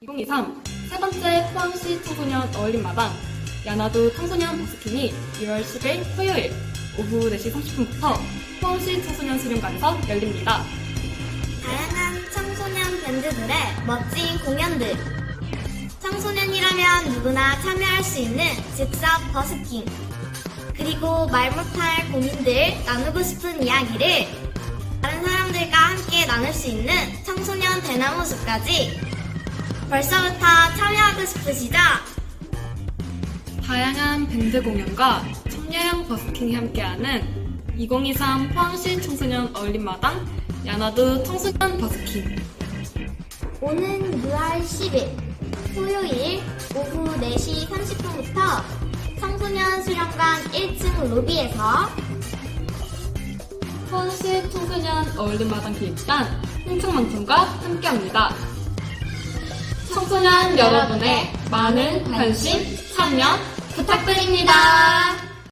2023 세 번째 포항시 청소년 어울림마당 야나두 청소년 버스킹이 2월 10일 토요일 오후 4시 30분부터 포항시 청소년 수련관에서 열립니다. 다양한 청소년 밴드들의 멋진 공연들. 청소년이라면 누구나 참여할 수 있는 즉석 버스킹. 그리고 말 못할 고민들, 나누고 싶은 이야기를 다른 사람들과 함께 나눌 수 있는 청소년 대나무 숲까지 벌써부터 참여하고 싶으시죠? 다양한 밴드 공연과 청년형 버스킹이 함께하는 2023 포항시 청소년 어울림마당 야나두 청소년 버스킹 오는 6월 10일 토요일 오후 4시 30분부터 청소년 수련관 1층 로비에서 포항시 청소년 어울림마당 기획단 흥청망청과 함께합니다. 청소년 여러분의 많은 관심, 참여 부탁드립니다.